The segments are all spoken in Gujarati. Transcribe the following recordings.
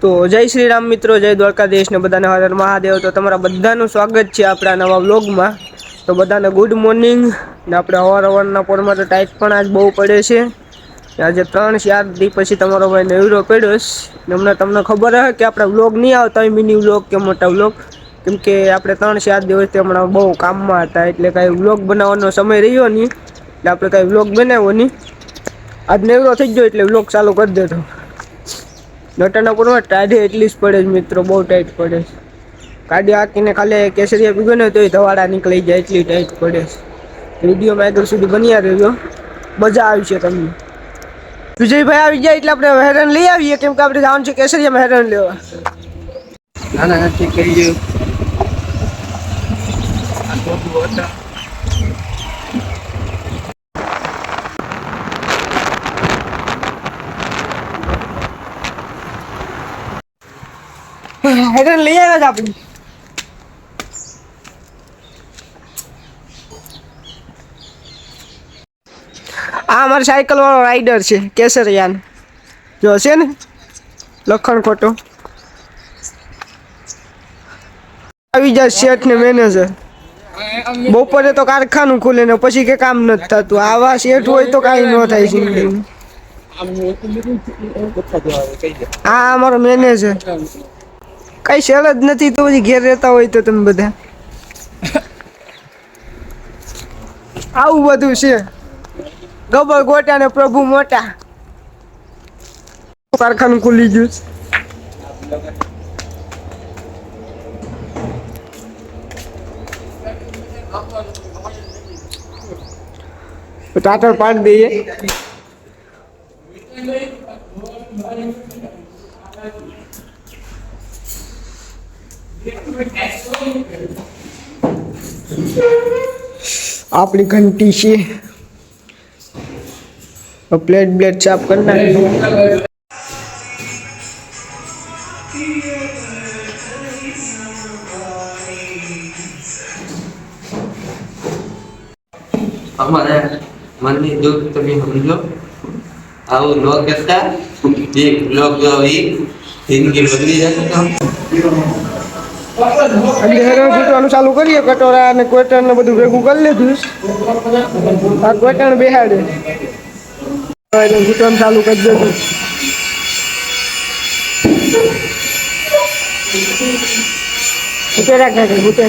તો જય શ્રી રામ મિત્રો, જય દ્વારકાધીશ ને બધાને હર મહાદેવ. તો તમારા બધાનું સ્વાગત છે આપણા નવા વ્લોગમાં. તો બધાને ગુડ મોર્નિંગ ને આપણે અવાર અવારના પોરમાં તો ટાઈટ પણ આજ બહુ પડે છે. આજે ત્રણ ચાર દી પછી તમારો ભાઈ નેવરો પડ્યો ને હમણાં તમને ખબર હે કે આપણે વ્લોગ નહીં આવતા હોય મિની વ્લોગ કે મોટા વ્લોગ. કેમ કે આપણે ત્રણ ચાર દિવસથી હમણાં બહુ કામમાં હતા, એટલે કાંઈ વ્લોગ બનાવવાનો સમય રહ્યો નહીં. એટલે આપણે કાંઈ વ્લોગ બનાવ્યો નહીં. આજ નેવરો થઈ ગયો એટલે વ્લોગ ચાલુ કરી દેતો નટનાપુરમાં ટાઢી એટલી જ પડે છે મિત્રો, બહુ ટાઈટ પડે છે. કાઢી હાકીને ખાલી કેસરિયા પીગો ને તોય ધવાડા નીકળી જાય, એટલી ટાઈટ પડે છે. વિડીયોમાં આગળ સુધી બન્યા રહેજો. મજા આવશે તમને. વિજયભાઈ આવી જાય એટલે આપણે હેરાન લઈ આવીએ, કેમ કે આપણે જવાનું છે કેસરિયામાં હેરાન લેવા. ના ના કરી હેરાન લઈ આવ્યા જ આપણે. આ અમારો સાયકલ વાળો રાઈડર છે, કેસરિયાન. જો છે ને? લખણ ખોટો. આવી જાય શેઠ ને મેનેજર બપોરે તો કારખાનું ખુલે ને પછી કે કામ નથી થતું. આવા શેઠ હોય તો કાંઈ ન થાય જિંદગીમાં. આ અમારો મેનેજર કઈ શેલ જ નથી, તો પછી ઘેર રહેતા હોય તો તમે બધા. આવું બધું છે. ગબર ગોટા ને પ્રભુ મોટા. કારખાનું ખુલી ગયું છે. ટાટર પાડી દઈએ. આપણી ઘંટી છે તો પ્લેટ બ્લેટ સાફ કરી નાખી અમારે મનની દુઃખ તમે સમજો આવું લોક હતા એક લોક જો ઈ જિંદગી બદલી જશે તો એટલે હેરાન ઘૂંટવાનું ચાલુ કરીએ, કટોરા અને ક્વેટર ને બધું ભેગું કરી લીધું. આ ક્વેટર બેહાડે. એટલે ચાલુ કરી દેજો ઘૂંટે રાખ નાખે ઘૂંટે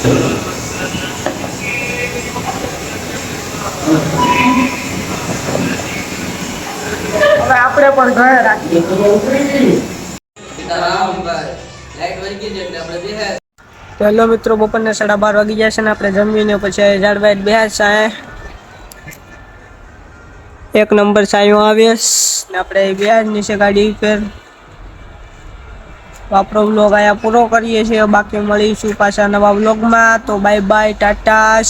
હવે આપણે પણ ઘરે રાખીએ. હેલો મિત્રો, બપોરના સાડા બાર વાગી જશે ને આપણે જમીને પછી ઝાડ બેહાજ સાહેબ એક નંબર સાયો આવ્યો ને આપણે બે નીચે ગાડી પર તો આપણો વ્લોગ અહીંયા પૂરો કરીએ છીએ. બાકી મળીશું પાછા નવા વ્લોગમાં તો બાય બાય ટાટા